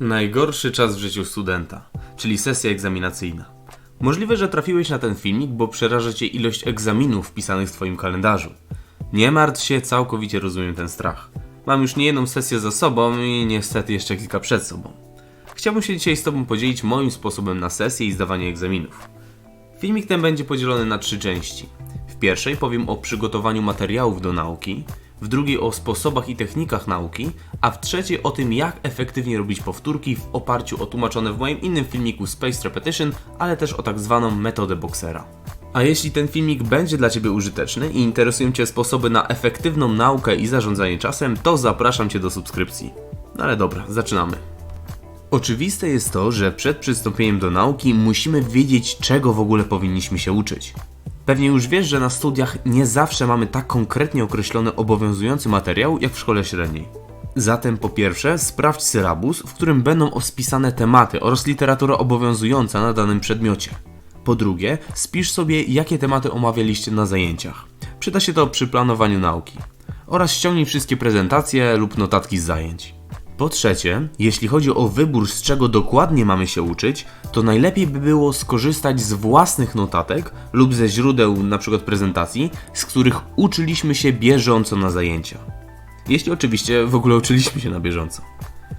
Najgorszy czas w życiu studenta, czyli sesja egzaminacyjna. Możliwe, że trafiłeś na ten filmik, bo przeraża cię ilość egzaminów wpisanych w twoim kalendarzu. Nie martw się, całkowicie rozumiem ten strach. Mam już niejedną sesję za sobą i niestety jeszcze kilka przed sobą. Chciałbym się dzisiaj z tobą podzielić moim sposobem na sesję i zdawanie egzaminów. Filmik ten będzie podzielony na trzy części. W pierwszej powiem o przygotowaniu materiałów do nauki, w drugiej o sposobach i technikach nauki, a w trzeciej o tym, jak efektywnie robić powtórki w oparciu o tłumaczone w moim innym filmiku Space Repetition, ale też o tak zwaną metodę boksera. A jeśli ten filmik będzie dla Ciebie użyteczny i interesują Cię sposoby na efektywną naukę i zarządzanie czasem, to zapraszam Cię do subskrypcji. No ale dobra, zaczynamy. Oczywiste jest to, że przed przystąpieniem do nauki musimy wiedzieć, czego w ogóle powinniśmy się uczyć. Pewnie już wiesz, że na studiach nie zawsze mamy tak konkretnie określony obowiązujący materiał jak w szkole średniej. Zatem po pierwsze, sprawdź sylabus, w którym będą ospisane tematy oraz literatura obowiązująca na danym przedmiocie. Po drugie, spisz sobie, jakie tematy omawialiście na zajęciach. Przyda się to przy planowaniu nauki. Oraz ściągnij wszystkie prezentacje lub notatki z zajęć. Po trzecie, jeśli chodzi o wybór, z czego dokładnie mamy się uczyć, to najlepiej by było skorzystać z własnych notatek lub ze źródeł, np. prezentacji, z których uczyliśmy się bieżąco na zajęcia. Jeśli oczywiście w ogóle uczyliśmy się na bieżąco.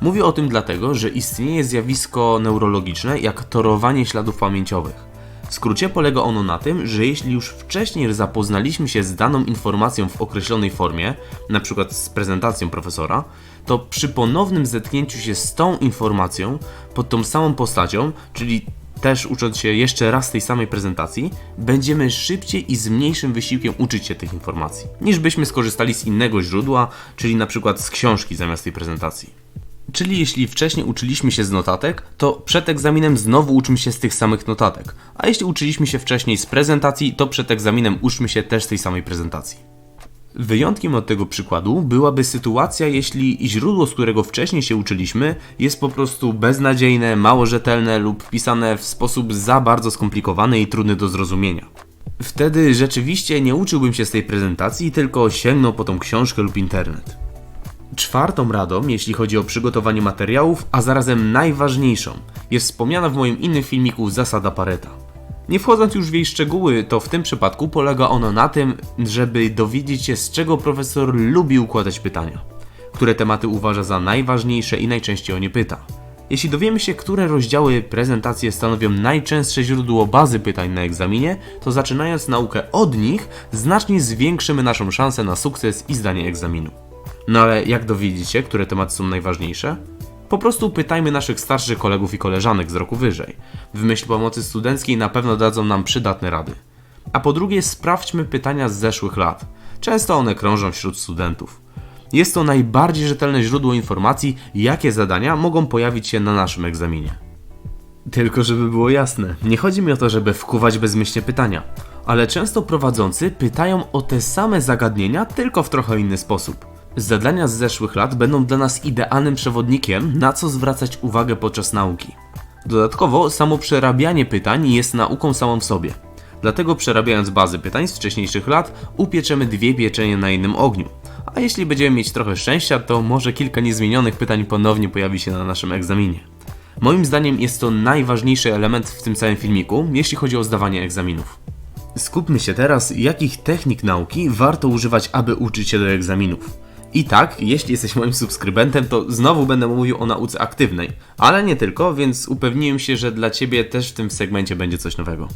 Mówię o tym dlatego, że istnieje zjawisko neurologiczne jak torowanie śladów pamięciowych. W skrócie polega ono na tym, że jeśli już wcześniej zapoznaliśmy się z daną informacją w określonej formie, np. z prezentacją profesora, to przy ponownym zetknięciu się z tą informacją pod tą samą postacią, czyli też ucząc się jeszcze raz tej samej prezentacji, będziemy szybciej i z mniejszym wysiłkiem uczyć się tych informacji, niż byśmy skorzystali z innego źródła, czyli przykład z książki zamiast tej prezentacji. Czyli jeśli wcześniej uczyliśmy się z notatek, to przed egzaminem znowu uczmy się z tych samych notatek. A jeśli uczyliśmy się wcześniej z prezentacji, to przed egzaminem uczmy się też z tej samej prezentacji. Wyjątkiem od tego przykładu byłaby sytuacja, jeśli źródło, z którego wcześniej się uczyliśmy, jest po prostu beznadziejne, mało rzetelne lub pisane w sposób za bardzo skomplikowany i trudny do zrozumienia. Wtedy rzeczywiście nie uczyłbym się z tej prezentacji, tylko sięgnął po tą książkę lub internet. Czwartą radą, jeśli chodzi o przygotowanie materiałów, a zarazem najważniejszą, jest wspomniana w moim innym filmiku zasada Pareta. Nie wchodząc już w jej szczegóły, to w tym przypadku polega ona na tym, żeby dowiedzieć się z czego profesor lubi układać pytania, które tematy uważa za najważniejsze i najczęściej o nie pyta. Jeśli dowiemy się, które rozdziały prezentacji stanowią najczęstsze źródło bazy pytań na egzaminie, to zaczynając naukę od nich, znacznie zwiększymy naszą szansę na sukces i zdanie egzaminu. No ale jak dowiedzieć się, które tematy są najważniejsze? Po prostu pytajmy naszych starszych kolegów i koleżanek z roku wyżej. W myśl pomocy studenckiej na pewno dadzą nam przydatne rady. A po drugie, sprawdźmy pytania z zeszłych lat. Często one krążą wśród studentów. Jest to najbardziej rzetelne źródło informacji, jakie zadania mogą pojawić się na naszym egzaminie. Tylko żeby było jasne, nie chodzi mi o to, żeby wkuwać bezmyślnie pytania, ale często prowadzący pytają o te same zagadnienia, tylko w trochę inny sposób. Zadania z zeszłych lat będą dla nas idealnym przewodnikiem, na co zwracać uwagę podczas nauki. Dodatkowo, samo przerabianie pytań jest nauką samą w sobie. Dlatego przerabiając bazy pytań z wcześniejszych lat, upieczemy dwie pieczenie na innym ogniu. A jeśli będziemy mieć trochę szczęścia, to może kilka niezmienionych pytań ponownie pojawi się na naszym egzaminie. Moim zdaniem jest to najważniejszy element w tym całym filmiku, jeśli chodzi o zdawanie egzaminów. Skupmy się teraz, jakich technik nauki warto używać, aby uczyć się do egzaminów. I tak, jeśli jesteś moim subskrybentem, to znowu będę mówił o nauce aktywnej. Ale nie tylko, więc upewniłem się, że dla Ciebie też w tym segmencie będzie coś nowego.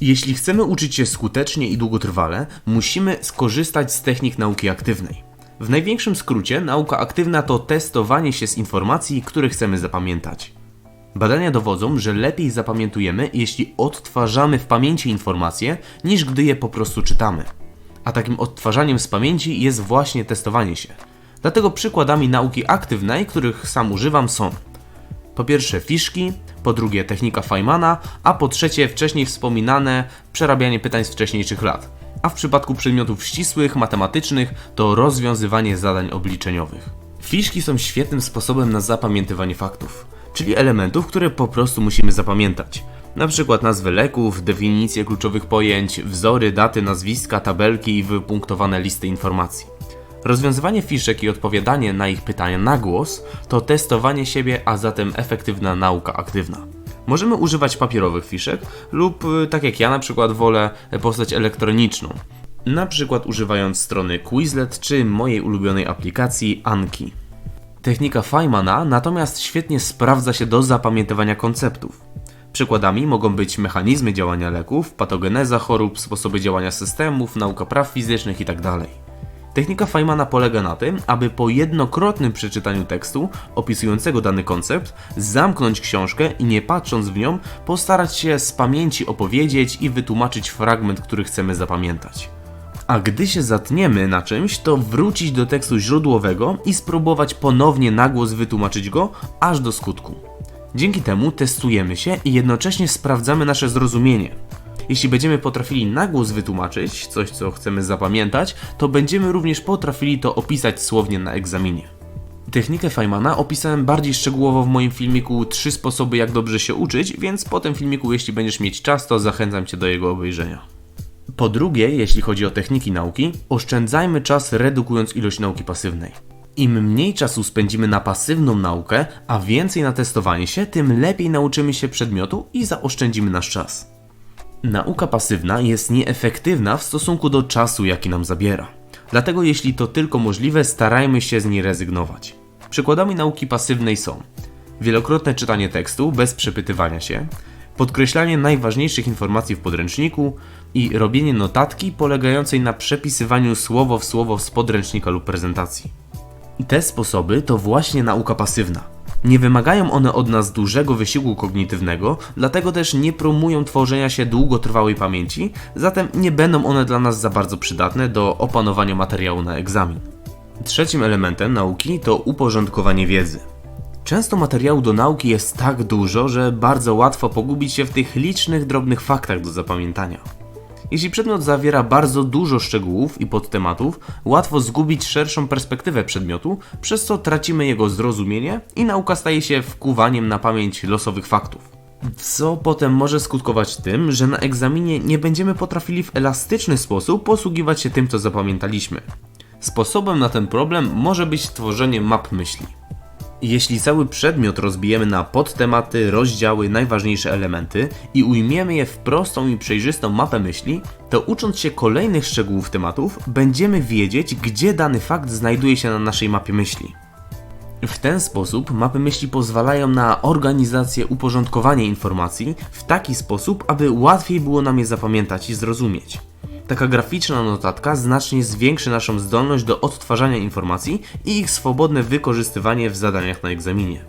Jeśli chcemy uczyć się skutecznie i długotrwale, musimy skorzystać z technik nauki aktywnej. W największym skrócie, nauka aktywna to testowanie się z informacji, które chcemy zapamiętać. Badania dowodzą, że lepiej zapamiętujemy, jeśli odtwarzamy w pamięci informacje, niż gdy je po prostu czytamy a takim odtwarzaniem z pamięci jest właśnie testowanie się. Dlatego przykładami nauki aktywnej, których sam używam są po pierwsze fiszki, po drugie technika Feynmana, a po trzecie wcześniej wspominane przerabianie pytań z wcześniejszych lat. A w przypadku przedmiotów ścisłych, matematycznych to rozwiązywanie zadań obliczeniowych. Fiszki są świetnym sposobem na zapamiętywanie faktów, czyli elementów, które po prostu musimy zapamiętać na przykład nazwy leków, definicje kluczowych pojęć, wzory, daty, nazwiska, tabelki i wypunktowane listy informacji. Rozwiązywanie fiszek i odpowiadanie na ich pytania na głos to testowanie siebie, a zatem efektywna nauka aktywna. Możemy używać papierowych fiszek lub, y, tak jak ja na przykład, wolę postać elektroniczną. Na przykład używając strony Quizlet czy mojej ulubionej aplikacji Anki. Technika Feynmana natomiast świetnie sprawdza się do zapamiętywania konceptów. Przykładami mogą być mechanizmy działania leków, patogeneza chorób, sposoby działania systemów, nauka praw fizycznych tak itd. Technika Feynmana polega na tym, aby po jednokrotnym przeczytaniu tekstu opisującego dany koncept, zamknąć książkę i nie patrząc w nią, postarać się z pamięci opowiedzieć i wytłumaczyć fragment, który chcemy zapamiętać. A gdy się zatniemy na czymś, to wrócić do tekstu źródłowego i spróbować ponownie na głos wytłumaczyć go aż do skutku. Dzięki temu testujemy się i jednocześnie sprawdzamy nasze zrozumienie. Jeśli będziemy potrafili na głos wytłumaczyć coś, co chcemy zapamiętać, to będziemy również potrafili to opisać słownie na egzaminie. Technikę Feynmana opisałem bardziej szczegółowo w moim filmiku 3 sposoby jak dobrze się uczyć, więc po tym filmiku jeśli będziesz mieć czas, to zachęcam Cię do jego obejrzenia. Po drugie, jeśli chodzi o techniki nauki, oszczędzajmy czas redukując ilość nauki pasywnej. Im mniej czasu spędzimy na pasywną naukę, a więcej na testowanie się, tym lepiej nauczymy się przedmiotu i zaoszczędzimy nasz czas. Nauka pasywna jest nieefektywna w stosunku do czasu, jaki nam zabiera. Dlatego, jeśli to tylko możliwe, starajmy się z niej rezygnować. Przykładami nauki pasywnej są wielokrotne czytanie tekstu bez przepytywania się, podkreślanie najważniejszych informacji w podręczniku i robienie notatki polegającej na przepisywaniu słowo w słowo z podręcznika lub prezentacji. Te sposoby to właśnie nauka pasywna. Nie wymagają one od nas dużego wysiłku kognitywnego, dlatego też nie promują tworzenia się długotrwałej pamięci, zatem nie będą one dla nas za bardzo przydatne do opanowania materiału na egzamin. Trzecim elementem nauki to uporządkowanie wiedzy. Często materiału do nauki jest tak dużo, że bardzo łatwo pogubić się w tych licznych, drobnych faktach do zapamiętania. Jeśli przedmiot zawiera bardzo dużo szczegółów i podtematów, łatwo zgubić szerszą perspektywę przedmiotu, przez co tracimy jego zrozumienie i nauka staje się wkuwaniem na pamięć losowych faktów. Co potem może skutkować tym, że na egzaminie nie będziemy potrafili w elastyczny sposób posługiwać się tym, co zapamiętaliśmy. Sposobem na ten problem może być tworzenie map myśli. Jeśli cały przedmiot rozbijemy na podtematy, rozdziały, najważniejsze elementy i ujmiemy je w prostą i przejrzystą mapę myśli, to ucząc się kolejnych szczegółów tematów, będziemy wiedzieć, gdzie dany fakt znajduje się na naszej mapie myśli. W ten sposób mapy myśli pozwalają na organizację, uporządkowanie informacji w taki sposób, aby łatwiej było nam je zapamiętać i zrozumieć. Taka graficzna notatka znacznie zwiększy naszą zdolność do odtwarzania informacji i ich swobodne wykorzystywanie w zadaniach na egzaminie.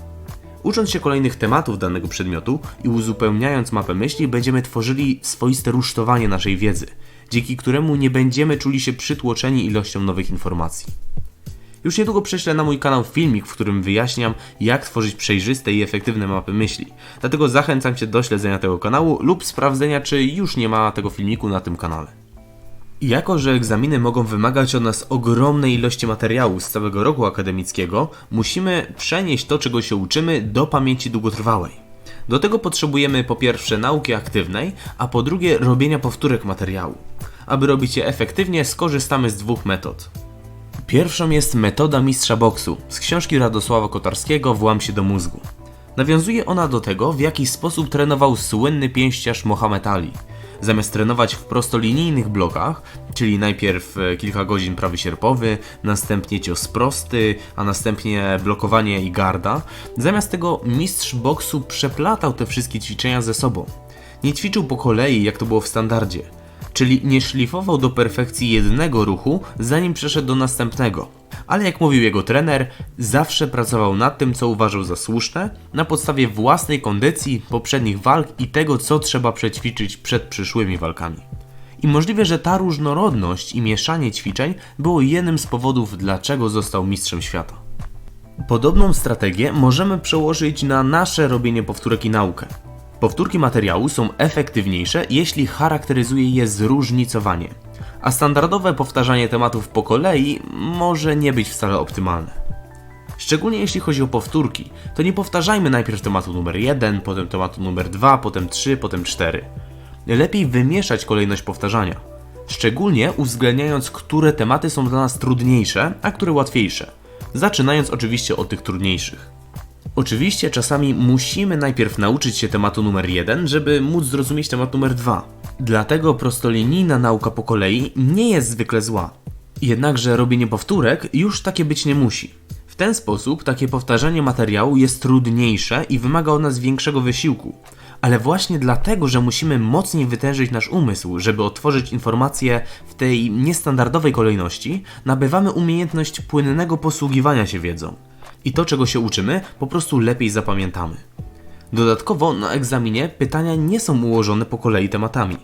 Ucząc się kolejnych tematów danego przedmiotu i uzupełniając mapę myśli, będziemy tworzyli swoiste rusztowanie naszej wiedzy, dzięki któremu nie będziemy czuli się przytłoczeni ilością nowych informacji. Już niedługo prześlę na mój kanał filmik, w którym wyjaśniam, jak tworzyć przejrzyste i efektywne mapy myśli. Dlatego zachęcam Cię do śledzenia tego kanału lub sprawdzenia, czy już nie ma tego filmiku na tym kanale. Jako, że egzaminy mogą wymagać od nas ogromnej ilości materiału z całego roku akademickiego, musimy przenieść to, czego się uczymy, do pamięci długotrwałej. Do tego potrzebujemy po pierwsze nauki aktywnej, a po drugie robienia powtórek materiału. Aby robić je efektywnie, skorzystamy z dwóch metod. Pierwszą jest metoda mistrza boksu z książki Radosława Kotarskiego Włam się do mózgu. Nawiązuje ona do tego, w jaki sposób trenował słynny pięściarz Mohamed Ali – Zamiast trenować w prostolinijnych blokach, czyli najpierw e, kilka godzin prawy sierpowy, następnie cios prosty, a następnie blokowanie i garda, zamiast tego mistrz boksu przeplatał te wszystkie ćwiczenia ze sobą. Nie ćwiczył po kolei, jak to było w standardzie, czyli nie szlifował do perfekcji jednego ruchu, zanim przeszedł do następnego ale jak mówił jego trener, zawsze pracował nad tym, co uważał za słuszne, na podstawie własnej kondycji, poprzednich walk i tego, co trzeba przećwiczyć przed przyszłymi walkami. I możliwe, że ta różnorodność i mieszanie ćwiczeń było jednym z powodów, dlaczego został mistrzem świata. Podobną strategię możemy przełożyć na nasze robienie powtórek i naukę. Powtórki materiału są efektywniejsze, jeśli charakteryzuje je zróżnicowanie a standardowe powtarzanie tematów po kolei może nie być wcale optymalne. Szczególnie jeśli chodzi o powtórki, to nie powtarzajmy najpierw tematu numer 1, potem tematu numer 2, potem 3, potem 4. Lepiej wymieszać kolejność powtarzania. Szczególnie uwzględniając, które tematy są dla nas trudniejsze, a które łatwiejsze. Zaczynając oczywiście od tych trudniejszych. Oczywiście czasami musimy najpierw nauczyć się tematu numer 1, żeby móc zrozumieć temat numer 2. Dlatego prostolinijna nauka po kolei nie jest zwykle zła. Jednakże robienie powtórek już takie być nie musi. W ten sposób takie powtarzanie materiału jest trudniejsze i wymaga od nas większego wysiłku. Ale właśnie dlatego, że musimy mocniej wytężyć nasz umysł, żeby otworzyć informacje w tej niestandardowej kolejności, nabywamy umiejętność płynnego posługiwania się wiedzą. I to, czego się uczymy, po prostu lepiej zapamiętamy. Dodatkowo na egzaminie pytania nie są ułożone po kolei tematami,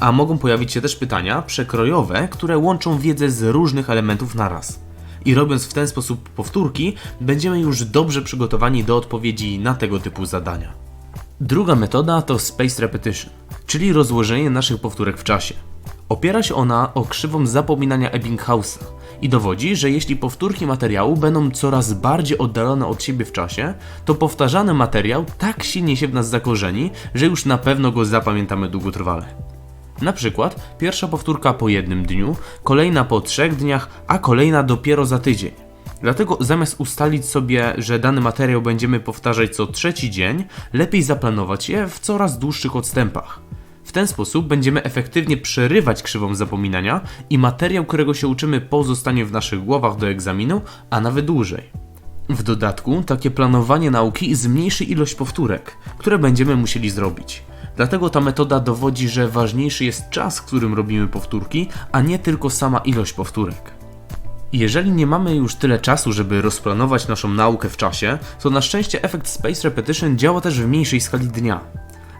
a mogą pojawić się też pytania przekrojowe, które łączą wiedzę z różnych elementów naraz. I robiąc w ten sposób powtórki, będziemy już dobrze przygotowani do odpowiedzi na tego typu zadania. Druga metoda to Spaced Repetition, czyli rozłożenie naszych powtórek w czasie. Opiera się ona o krzywą zapominania Ebbinghausa i dowodzi, że jeśli powtórki materiału będą coraz bardziej oddalone od siebie w czasie, to powtarzany materiał tak silnie się w nas zakorzeni, że już na pewno go zapamiętamy długotrwale. Na przykład pierwsza powtórka po jednym dniu, kolejna po trzech dniach, a kolejna dopiero za tydzień. Dlatego zamiast ustalić sobie, że dany materiał będziemy powtarzać co trzeci dzień, lepiej zaplanować je w coraz dłuższych odstępach. W ten sposób będziemy efektywnie przerywać krzywą zapominania i materiał, którego się uczymy, pozostanie w naszych głowach do egzaminu, a nawet dłużej. W dodatku, takie planowanie nauki zmniejszy ilość powtórek, które będziemy musieli zrobić. Dlatego ta metoda dowodzi, że ważniejszy jest czas, w którym robimy powtórki, a nie tylko sama ilość powtórek. Jeżeli nie mamy już tyle czasu, żeby rozplanować naszą naukę w czasie, to na szczęście efekt Space Repetition działa też w mniejszej skali dnia.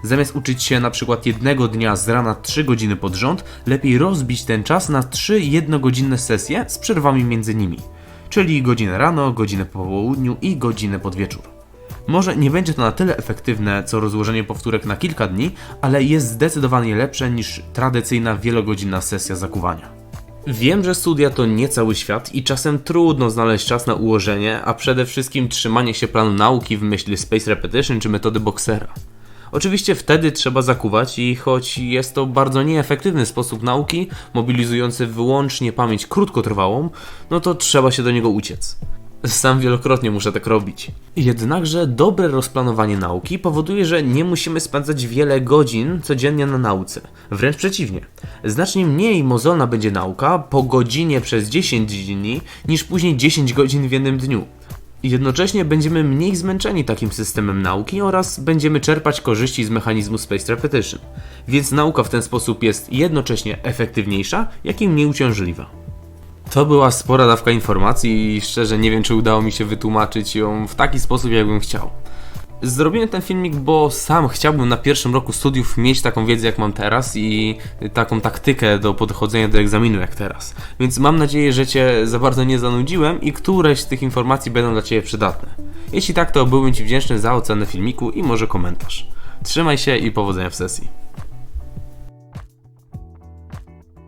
Zamiast uczyć się na przykład jednego dnia z rana 3 godziny pod rząd, lepiej rozbić ten czas na 3 jednogodzinne sesje z przerwami między nimi, czyli godzinę rano, godzinę po południu i godzinę pod wieczór. Może nie będzie to na tyle efektywne co rozłożenie powtórek na kilka dni, ale jest zdecydowanie lepsze niż tradycyjna wielogodzinna sesja zakuwania. Wiem, że studia to nie cały świat i czasem trudno znaleźć czas na ułożenie, a przede wszystkim trzymanie się planu nauki w myśl Space Repetition czy metody Boxera. Oczywiście wtedy trzeba zakuwać i choć jest to bardzo nieefektywny sposób nauki, mobilizujący wyłącznie pamięć krótkotrwałą, no to trzeba się do niego uciec. Sam wielokrotnie muszę tak robić. Jednakże dobre rozplanowanie nauki powoduje, że nie musimy spędzać wiele godzin codziennie na nauce. Wręcz przeciwnie. Znacznie mniej mozolna będzie nauka po godzinie przez 10 dni niż później 10 godzin w jednym dniu. Jednocześnie będziemy mniej zmęczeni takim systemem nauki oraz będziemy czerpać korzyści z mechanizmu Spaced Repetition. Więc nauka w ten sposób jest jednocześnie efektywniejsza, jak i mniej uciążliwa. To była spora dawka informacji i szczerze nie wiem, czy udało mi się wytłumaczyć ją w taki sposób, jakbym chciał. Zrobiłem ten filmik, bo sam chciałbym na pierwszym roku studiów mieć taką wiedzę, jak mam teraz i taką taktykę do podchodzenia do egzaminu, jak teraz. Więc mam nadzieję, że Cię za bardzo nie zanudziłem i któreś z tych informacji będą dla Ciebie przydatne. Jeśli tak, to byłbym Ci wdzięczny za ocenę filmiku i może komentarz. Trzymaj się i powodzenia w sesji.